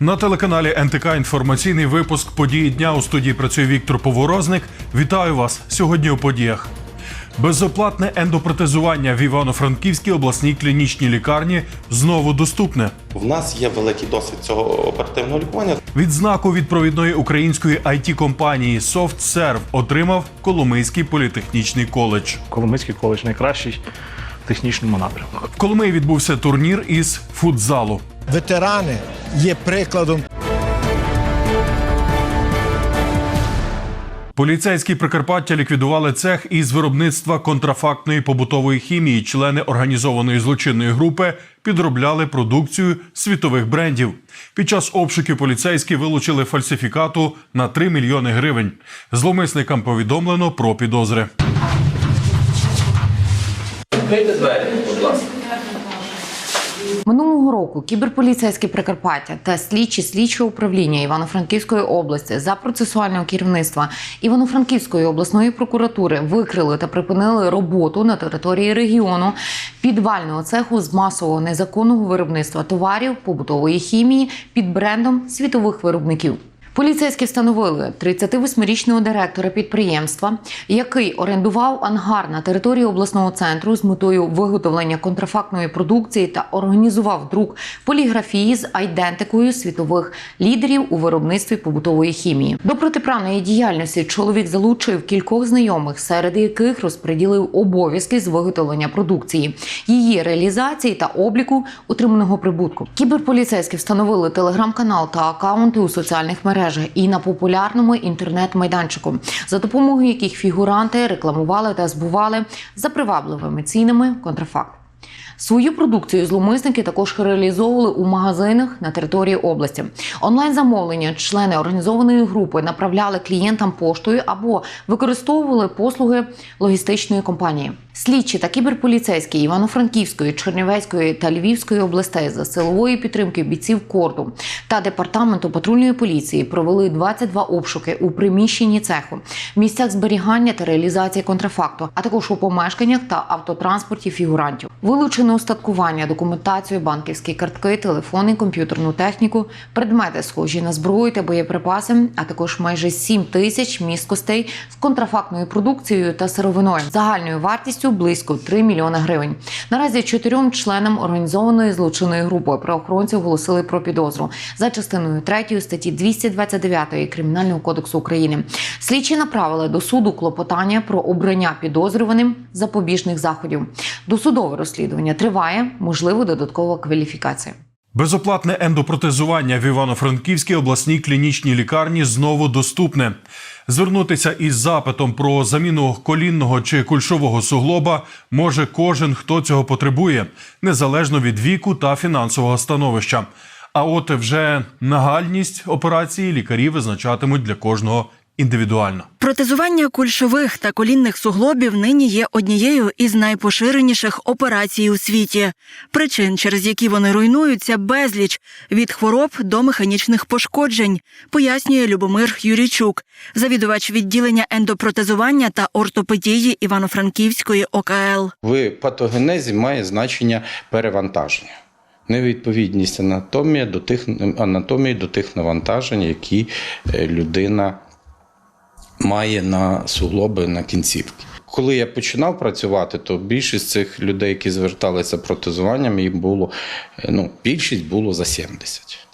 На телеканалі НТК інформаційний випуск події дня у студії працює Віктор Поворозник. Вітаю вас сьогодні у подіях. Безоплатне ендопротезування в Івано-Франківській обласній клінічній лікарні знову доступне. В нас є великий досвід цього оперативного лікування. Відзнаку від провідної української it компанії SoftServe отримав Коломийський політехнічний коледж. Коломийський коледж найкращий технічному напрямку. В Коломиї відбувся турнір із футзалу. ветерани є прикладом Поліцейські Прикарпаття ліквідували цех із виробництва контрафактної побутової хімії. Члени організованої злочинної групи підробляли продукцію світових брендів. Під час обшуків поліцейські вилучили фальсифікату на 3 мільйони гривень. Зловмисникам повідомлено про підозри. Відкрийте двері, будь ласка. Минулого року кіберполіцейське Прикарпаття та слідчі слідчого управління Івано-Франківської області за процесуального керівництва Івано-Франківської обласної прокуратури викрили та припинили роботу на території регіону підвального цеху з масового незаконного виробництва товарів побутової хімії під брендом світових виробників. Поліцейські встановили 38-річного директора підприємства, який орендував ангар на території обласного центру з метою виготовлення контрафактної продукції та організував друк поліграфії з айдентикою світових лідерів у виробництві побутової хімії. До протиправної діяльності чоловік залучив кількох знайомих, серед яких розподілив обов'язки з виготовлення продукції, її реалізації та обліку отриманого прибутку. Кіберполіцейські встановили телеграм-канал та акаунти у соціальних мережах і на популярному інтернет-майданчику, за допомогою яких фігуранти рекламували та збували за привабливими цінами контрафакт. Свою продукцію зловмисники також реалізовували у магазинах на території області. Онлайн замовлення члени організованої групи направляли клієнтам поштою або використовували послуги логістичної компанії. Слідчі та кіберполіцейські Івано-Франківської, Чернівецької та Львівської областей за силової підтримки бійців корду та департаменту патрульної поліції провели 22 обшуки у приміщенні цеху, місцях зберігання та реалізації контрафакту, а також у помешканнях та автотранспорті фігурантів. Вилучено устаткування, документацію, банківські картки, телефони, комп'ютерну техніку, предмети схожі на зброю та боєприпаси, а також майже 7 тисяч місткостей з контрафактною продукцією та сировиною загальною вартістю близько 3 мільйони гривень. Наразі чотирьом членам організованої злочинної групи правоохоронці оголосили про підозру за частиною 3 статті 229 Кримінального кодексу України. Слідчі направили до суду клопотання про обрання підозрюваним запобіжних заходів. Досудове розслідування триває, можливо, додаткова кваліфікація. Безоплатне ендопротезування в Івано-Франківській обласній клінічній лікарні знову доступне. Звернутися із запитом про заміну колінного чи кульшового суглоба може кожен, хто цього потребує, незалежно від віку та фінансового становища. А от вже нагальність операції лікарі визначатимуть для кожного індивідуально. Протезування кульшових та колінних суглобів нині є однією із найпоширеніших операцій у світі. Причин, через які вони руйнуються, безліч від хвороб до механічних пошкоджень, пояснює Любомир Юрійчук, завідувач відділення ендопротезування та ортопедії Івано-Франківської ОКЛ. В патогенезі має значення перевантаження. Невідповідність анатомії до тих, анатомії до тих навантажень, які е, людина має на суглоби на кінцівки. Коли я починав працювати, то більшість цих людей, які зверталися протезуванням, їм було е, ну, більшість було за 70.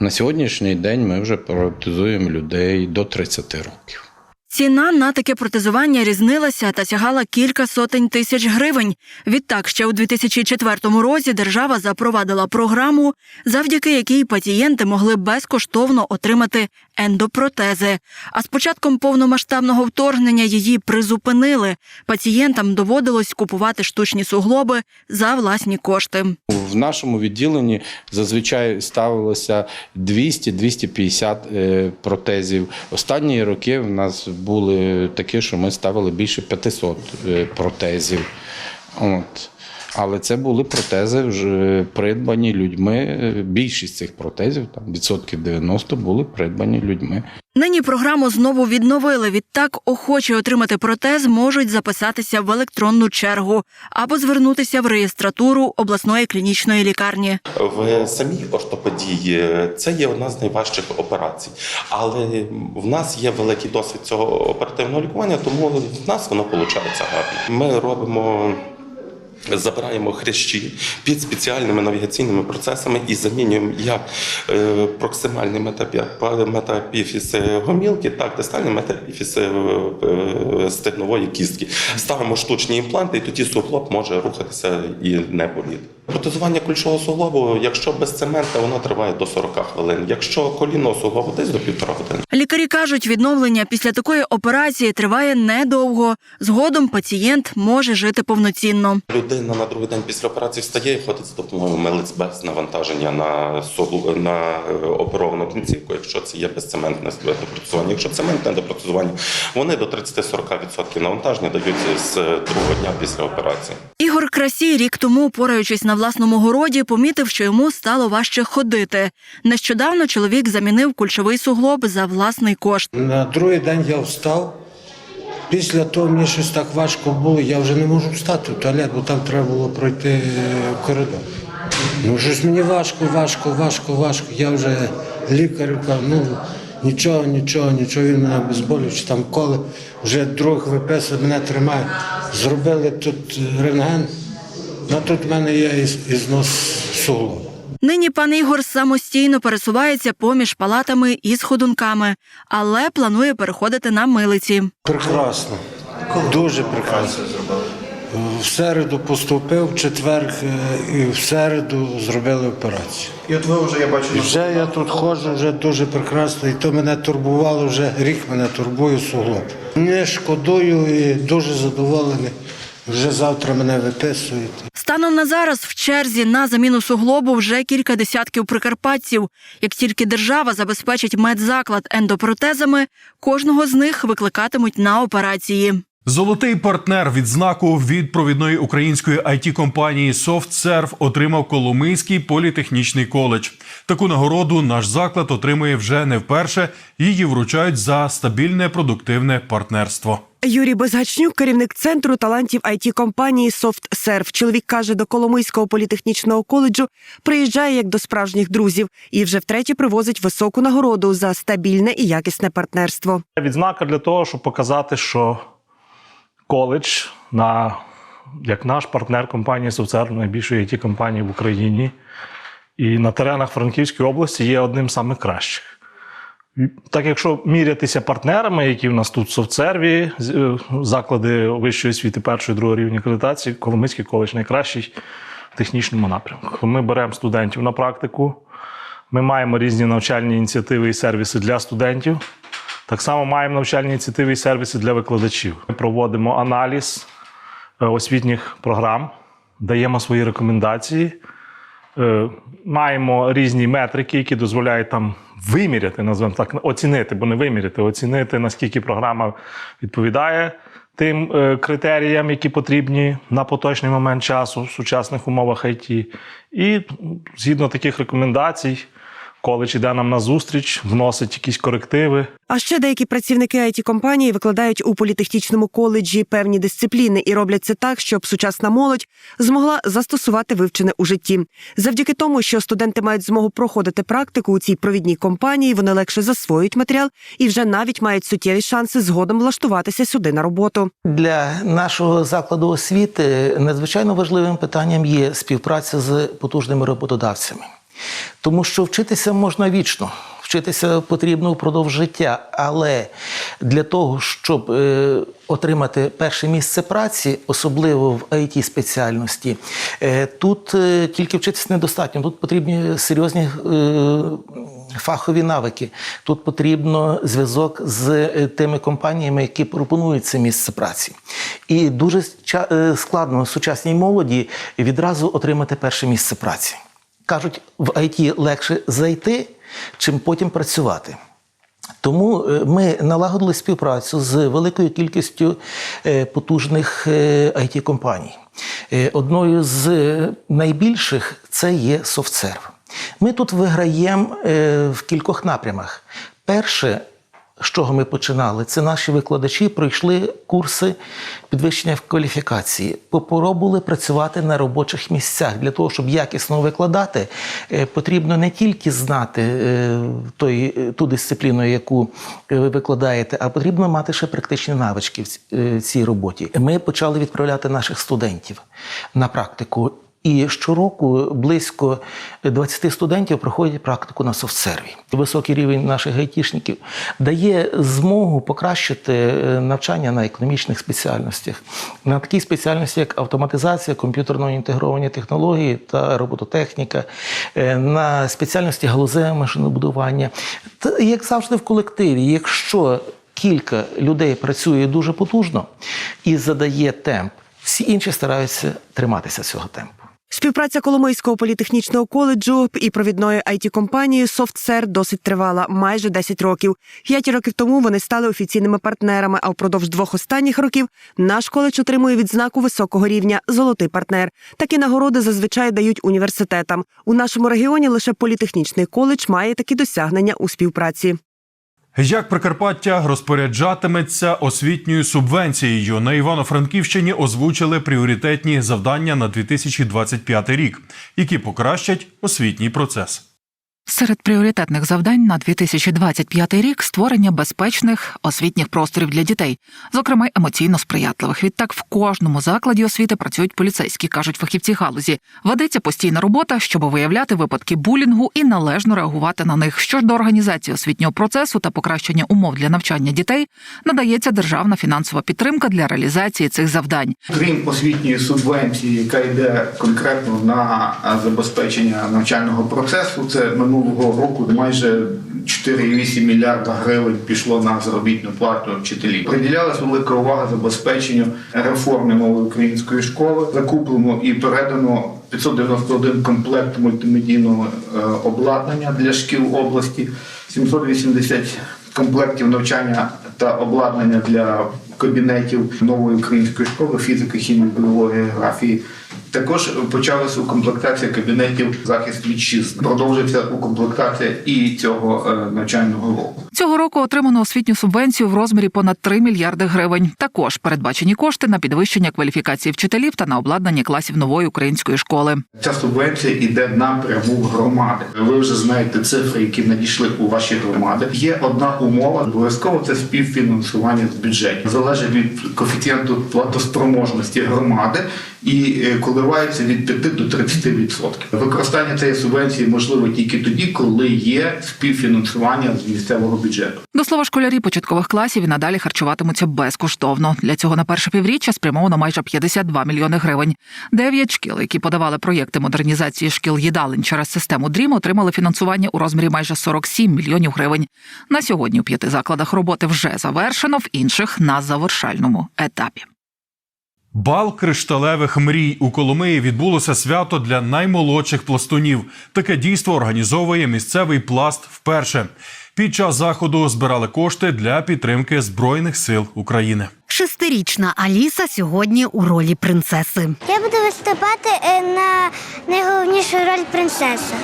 На сьогоднішній день ми вже протезуємо людей до 30 років. Ціна на таке протезування різнилася та сягала кілька сотень тисяч гривень. Відтак, ще у 2004 році держава запровадила програму, завдяки якій пацієнти могли безкоштовно отримати ендопротези. А з початком повномасштабного вторгнення її призупинили. Пацієнтам доводилось купувати штучні суглоби за власні кошти. В нашому відділенні зазвичай ставилося 200-250 е, протезів. Останні роки в нас були такі, що ми ставили більше 500 е, протезів. От. Але це були протези вже придбані людьми. Більшість цих протезів, там відсотків 90 були придбані людьми. Нині програму знову відновили. Відтак охочі отримати протез можуть записатися в електронну чергу або звернутися в реєстратуру обласної клінічної лікарні. В самій ортопедії це є одна з найважчих операцій, але в нас є великий досвід цього оперативного лікування, тому в нас воно виходить гарно. Ми робимо. Забираємо хрящі під спеціальними навігаційними процесами і замінюємо як е, проксимальний метапі- метапіфіз е, гомілки, так дистальний метапіфіз е, е, стегнової кістки. Ставимо штучні імпланти, і тоді суглоб може рухатися і не боліти. Протезування кульшового суглобу, якщо без цемента, воно триває до 40 хвилин. Якщо колінного суглобу, десь до півтора години. Лікарі кажуть, відновлення після такої операції триває недовго. Згодом пацієнт може жити повноцінно. Людина на другий день після операції встає і ходить з допомогою милиць без навантаження на суглу на е, оперовану кінцівку, якщо це є безцементне протезування. Якщо цементне протезування, вони до 30-40% навантаження дають з другого дня після операції. Ігор Красій рік тому, пораючись на власному городі, помітив, що йому стало важче ходити. Нещодавно чоловік замінив кульшовий суглоб за власний кошт. На другий день я встав. Після того мені щось так важко було, я вже не можу встати в туалет, бо там треба було пройти е, коридор. Ну, щось мені важко, важко, важко, важко. Я вже лікарю ну нічого, нічого, нічого, він мене безболючий, там коли вже друг виписує, мене тримає. Зробили тут рентген, ну тут в мене є із- ізнос суглоба. Нині пан Ігор самостійно пересувається поміж палатами із ходунками, але планує переходити на милиці. Прекрасно. Дуже прекрасно. В середу поступив, в четвер е, і в середу зробили операцію. І от ви вже я бачу. І вже я тут ходжу, вже дуже прекрасно, і то мене турбувало вже рік мене турбує суглоб. Не шкодую і дуже задоволений. Вже завтра мене виписують. Станом на зараз в черзі на заміну суглобу вже кілька десятків прикарпатців. Як тільки держава забезпечить медзаклад ендопротезами, кожного з них викликатимуть на операції. Золотий партнер відзнаку від провідної української it компанії SoftServe отримав Коломийський політехнічний коледж. Таку нагороду наш заклад отримує вже не вперше. Її вручають за стабільне продуктивне партнерство. Юрій Безгачнюк, керівник центру талантів it компанії SoftServe. Чоловік каже, до Коломийського політехнічного коледжу приїжджає як до справжніх друзів і вже втретє привозить високу нагороду за стабільне і якісне партнерство. Відзнака для того, щоб показати, що коледж на, як наш партнер компанії «Софтсерв», найбільшої it компанії в Україні, і на теренах Франківської області є одним з самих кращих. Так, якщо мірятися партнерами, які в нас тут в софтсерві, е, заклади вищої освіти першого і другого рівня акредитації, Коломийський коледж найкращий в технічному напрямку. Ми беремо студентів на практику, ми маємо різні навчальні ініціативи і сервіси для студентів. Так само маємо навчальні ініціативи і сервіси для викладачів. Ми проводимо аналіз е, освітніх програм, даємо свої рекомендації. Е, Маємо різні метрики, які дозволяють там виміряти, назвемо так, оцінити, бо не виміряти, оцінити, наскільки програма відповідає тим е, критеріям, які потрібні на поточний момент часу в сучасних умовах IT. І згідно таких рекомендацій, коледж іде нам на зустріч, вносить якісь корективи. А ще деякі працівники it компанії викладають у політехнічному коледжі певні дисципліни і роблять це так, щоб сучасна молодь змогла застосувати вивчене у житті. Завдяки тому, що студенти мають змогу проходити практику у цій провідній компанії, вони легше засвоюють матеріал і вже навіть мають суттєві шанси згодом влаштуватися сюди на роботу. Для нашого закладу освіти надзвичайно важливим питанням є співпраця з потужними роботодавцями. Тому що вчитися можна вічно, вчитися потрібно впродовж життя, але для того, щоб е, отримати перше місце праці, особливо в it спеціальності, е, тут е, тільки вчитися недостатньо. Тут потрібні серйозні е, фахові навики. Тут потрібно зв'язок з е, тими компаніями, які пропонують це місце праці. І дуже е, складно сучасній молоді відразу отримати перше місце праці. Кажуть, в IT легше зайти, чим потім працювати. Тому е, ми налагодили співпрацю з великою кількістю е, потужних it компаній Е, Одною з найбільших це є SoftServe. Ми тут виграємо в кількох напрямах. Перше, з чого ми починали, це наші викладачі пройшли курси підвищення кваліфікації, попробували працювати на робочих місцях. Для того, щоб якісно викладати, е, потрібно не тільки знати е, той, е, ту дисципліну, яку ви викладаєте, а потрібно мати ще практичні навички в цій роботі. Ми почали відправляти наших студентів на практику. І щороку близько 20 студентів проходять практику на софтсерві. Високий рівень наших гайтішників дає змогу покращити е, навчання на економічних спеціальностях, на такій спеціальності, як автоматизація, комп'ютерно інтегровані технології та робототехніка, е, на спеціальності галузеве машинобудування. Та як завжди в колективі, якщо кілька людей працює дуже потужно і задає темп, всі інші стараються триматися цього темпу. Співпраця Коломийського політехнічного коледжу і провідної it компанії SoftSer досить тривала майже 10 років. П'ять років тому вони стали офіційними партнерами. А впродовж двох останніх років наш коледж отримує відзнаку високого рівня Золотий партнер. Такі нагороди зазвичай дають університетам. У нашому регіоні лише політехнічний коледж має такі досягнення у співпраці. Як Прикарпаття розпоряджатиметься освітньою субвенцією на Івано-Франківщині озвучили пріоритетні завдання на 2025 рік, які покращать освітній процес. Серед пріоритетних завдань на 2025 рік створення безпечних освітніх просторів для дітей, зокрема емоційно сприятливих. Відтак в кожному закладі освіти працюють поліцейські, кажуть фахівці галузі. Ведеться постійна робота, щоб виявляти випадки булінгу і належно реагувати на них. Що ж до організації освітнього процесу та покращення умов для навчання дітей, надається державна фінансова підтримка для реалізації цих завдань. Крім освітньої субвенції, яка йде конкретно на забезпечення навчального процесу, це минулого року майже 4,8 мільярда гривень пішло на заробітну плату вчителів. Приділялась велика увага забезпеченню реформи нової української школи. Закуплено і передано 591 комплект мультимедійного е, обладнання для шкіл області, 780 комплектів навчання та обладнання для кабінетів нової української школи фізики, хімії, біології, географії. Також почалася укомплектація кабінетів захист вітчизни. Продовжується укомплектація і цього е, навчального року. Цього року отримано освітню субвенцію в розмірі понад 3 мільярди гривень. Також передбачені кошти на підвищення кваліфікації вчителів та на обладнання класів нової української школи. Ця субвенція йде напряму громади. Ви вже знаєте цифри, які надійшли у ваші громади. Є одна умова, обов'язково це співфінансування з бюджетів. Залежить від коефіцієнту платоспроможності громади і е, коливається від 5 до 30%. Використання цієї субвенції можливо тільки тоді, коли є співфінансування з місцевого бюджету. До слова, школярі початкових класів і надалі харчуватимуться безкоштовно. Для цього на перше півріччя спрямовано майже 52 мільйони гривень. Дев'ять шкіл, які подавали проєкти модернізації шкіл їдалень через систему ДРІМ, отримали фінансування у розмірі майже 47 мільйонів гривень. На сьогодні у п'яти закладах роботи вже завершено, в інших на завершальному етапі. Бал кришталевих мрій у Коломиї відбулося свято для наймолодших пластунів. Таке дійство організовує місцевий пласт вперше. Під час заходу збирали кошти для підтримки Збройних сил України. Шестирічна Аліса сьогодні у ролі принцеси. Я буду виступати е, на найголовнішу роль принцеси.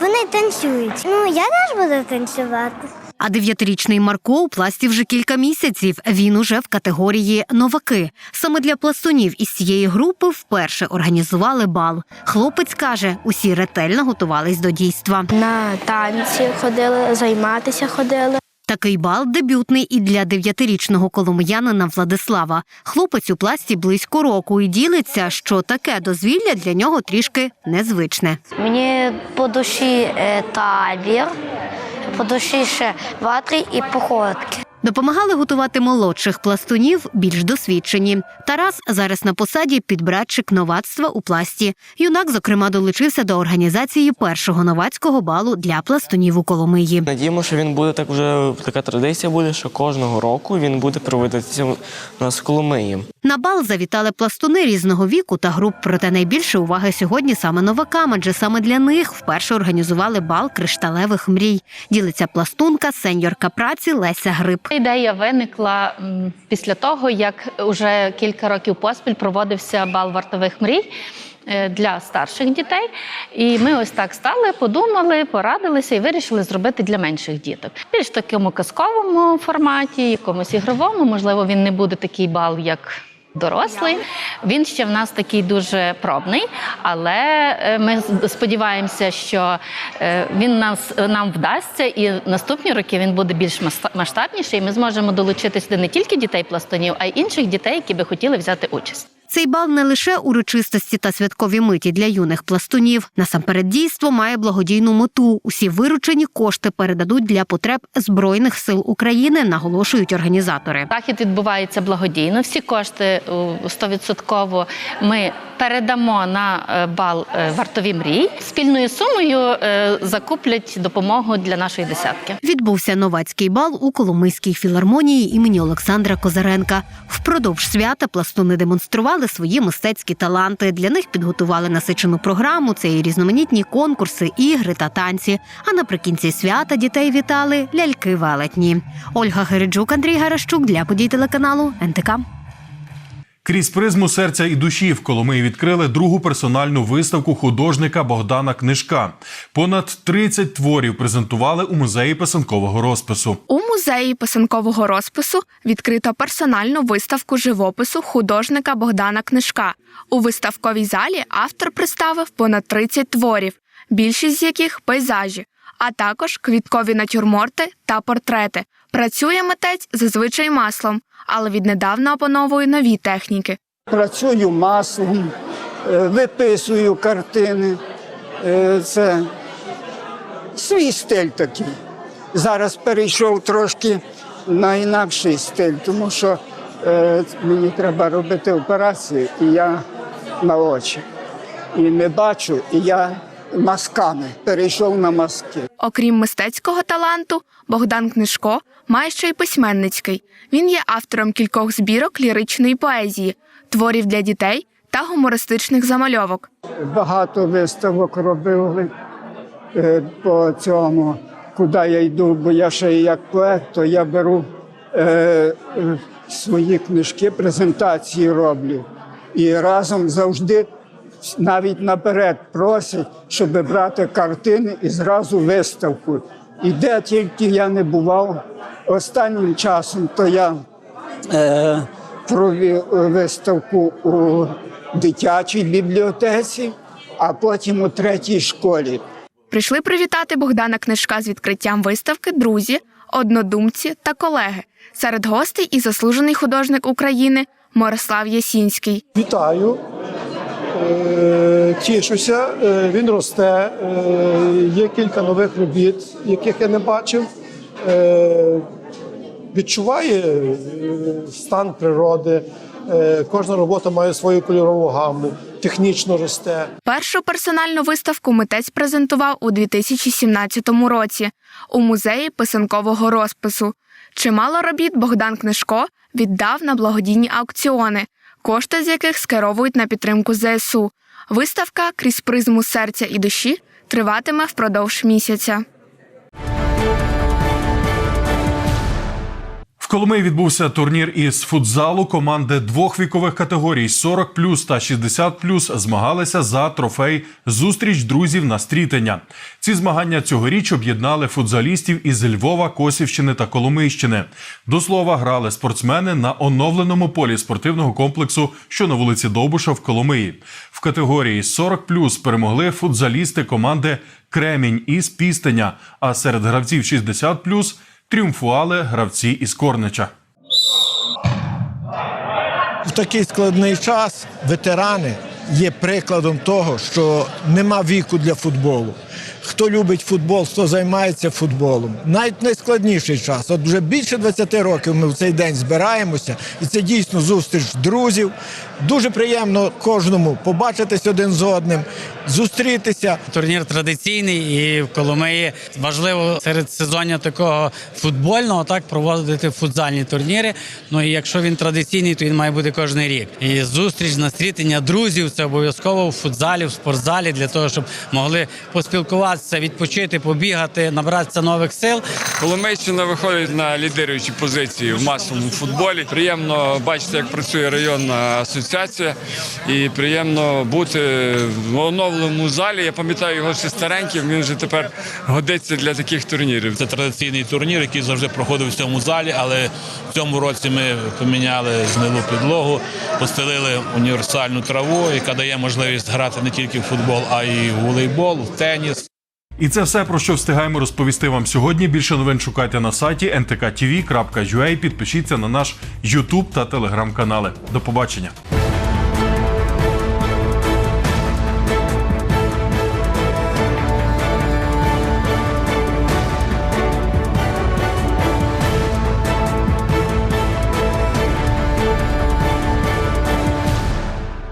Вони танцюють. Ну, я теж буду танцювати. А дев'ятирічний Марко у пласті вже кілька місяців. Він уже в категорії новаки. Саме для пластунів із цієї групи вперше організували бал. Хлопець каже, усі ретельно готувались до дійства. На танці ходили, займатися ходили. Такий бал дебютний і для дев'ятирічного коломиянина Владислава. Хлопець у пласті близько року і ділиться, що таке дозвілля для нього трішки незвичне. Мені по душі е, табір, по душі ще ватри і походки. Допомагали готувати молодших пластунів, більш досвідчені. Тарас зараз на посаді підбратчик новацтва у пласті. Юнак, зокрема, долучився до організації першого новацького балу для пластунів у Коломиї. Надіємо, що він буде так вже така традиція буде, що кожного року він буде проводитися у нас в Коломиї. На бал завітали пластуни різного віку та груп, проте найбільше уваги сьогодні саме новакам, адже саме для них вперше організували бал кришталевих мрій. Ділиться пластунка, сеньорка праці Леся Гриб. Ідея виникла після того, як уже кілька років поспіль проводився бал вартових мрій. е, Для старших дітей, і ми ось так стали, подумали, порадилися і вирішили зробити для менших діток. Більш такому казковому форматі, якомусь ігровому. Можливо, він не буде такий бал, як дорослий. Він ще в нас такий дуже пробний, але е, ми сподіваємося, що е, він нас нам вдасться, і наступні роки він буде більш масштабніший. і Ми зможемо долучитися до не тільки дітей пластунів, а й інших дітей, які би хотіли взяти участь. Цей бал не лише урочистості та святкові миті для юних пластунів. Насамперед дійство має благодійну мету. Усі виручені кошти передадуть для потреб збройних сил України, наголошують організатори. Захід відбувається благодійно. Всі кошти е, 100% ми передамо на е, бал е, вартові мрій. Спільною сумою е, закуплять допомогу для нашої десятки. Відбувся новацький бал у Коломийській філармонії імені Олександра Козаренка. Впродовж свята пластуни демонстрували свої мистецькі таланти. Для них підготували насичену програму. Це і різноманітні конкурси, ігри та танці. А наприкінці свята дітей вітали ляльки велетні. Ольга Гериджук, Андрій Гарашчук для подій телеканалу НТК. Крізь призму серця і душі в Коломиї відкрили другу персональну виставку художника Богдана Книжка. Понад 30 творів презентували у музеї писанкового розпису. У музеї писанкового розпису відкрито персональну виставку живопису художника Богдана Книжка. У виставковій залі автор представив понад 30 творів, більшість з яких пейзажі, а також квіткові натюрморти та портрети. Працює митець зазвичай маслом, але віднедавна опановує нові техніки. Працюю маслом, е, виписую картини. Е, Це свій стиль такий. Зараз перейшов трошки на інакший стиль, тому що е, мені треба робити операцію, і я на очі. І не бачу, і я масками перейшов на маски. Окрім мистецького таланту, Богдан Книжко має ще й письменницький. Він є автором кількох збірок ліричної поезії, творів для дітей та гумористичних замальовок. Багато виставок робили е, по цьому, куди я йду, бо я ще як поет, то я беру е, е, свої книжки, презентації роблю. І разом завжди навіть наперед просять, щоб брати картини і зразу виставку. І де тільки я не бував останнім часом, то я е, провів виставку у дитячій бібліотеці, а потім у третій школі. Прийшли привітати Богдана Книжка з відкриттям виставки друзі, однодумці та колеги. Серед гостей і заслужений художник України Мирослав Ясінський. Вітаю, Е, тішуся, Е, він росте. Е, Є кілька нових робіт, яких я не бачив. Е, Відчуває е, стан природи. Е, Кожна робота має свою кольорову гаму, технічно росте. Першу персональну виставку митець презентував у 2017 році у музеї писанкового розпису. Чимало робіт Богдан Книжко віддав на благодійні аукціони, кошти з яких скеровують на підтримку ЗСУ. Виставка крізь призму серця і душі триватиме впродовж місяця. Коломиї відбувся турнір із футзалу. Команди двох вікових категорій 40 та 60 змагалися за трофей Зустріч друзів на стрітення. Ці змагання цьогоріч об'єднали футзалістів із Львова, Косівщини та Коломийщини. До слова, грали спортсмени на оновленому полі спортивного комплексу, що на вулиці Довбуша в Коломиї. В категорії 40 перемогли футзалісти команди Кремінь із Пістеня. А серед гравців 60 тріумфували гравці із Корнича. В такий складний час ветерани є прикладом того, що нема віку для футболу. Хто любить футбол, хто займається футболом. Навіть найскладніший час. От вже більше 20 років ми в цей день збираємося, і це дійсно зустріч друзів. Дуже приємно кожному побачитись один з одним, зустрітися. Турнір традиційний і в Коломиї важливо серед сезоння такого футбольного так проводити футзальні турніри. Ну і якщо він традиційний, то він має бути кожен рік. І зустріч настрітення друзів це обов'язково в футзалі, в спортзалі для того, щоб могли поспілкуватися. Потренуватися, відпочити, побігати, набратися нових сил. Коломийщина виходить на лідируючі позиції в масовому футболі. Приємно бачити, як працює районна асоціація, і приємно бути в оновленому залі. Я пам'ятаю його ще стареньким. Він вже тепер годиться для таких турнірів. Це традиційний турнір, який завжди проходив в цьому залі, але в цьому році ми поміняли знилу підлогу, постелили універсальну траву, яка дає можливість грати не тільки в футбол, а й в волейбол, в теніс. І це все про що встигаємо розповісти вам сьогодні. Більше новин шукайте на сайті ntktv.ua. Підпишіться на наш YouTube та телеграм канали. До побачення.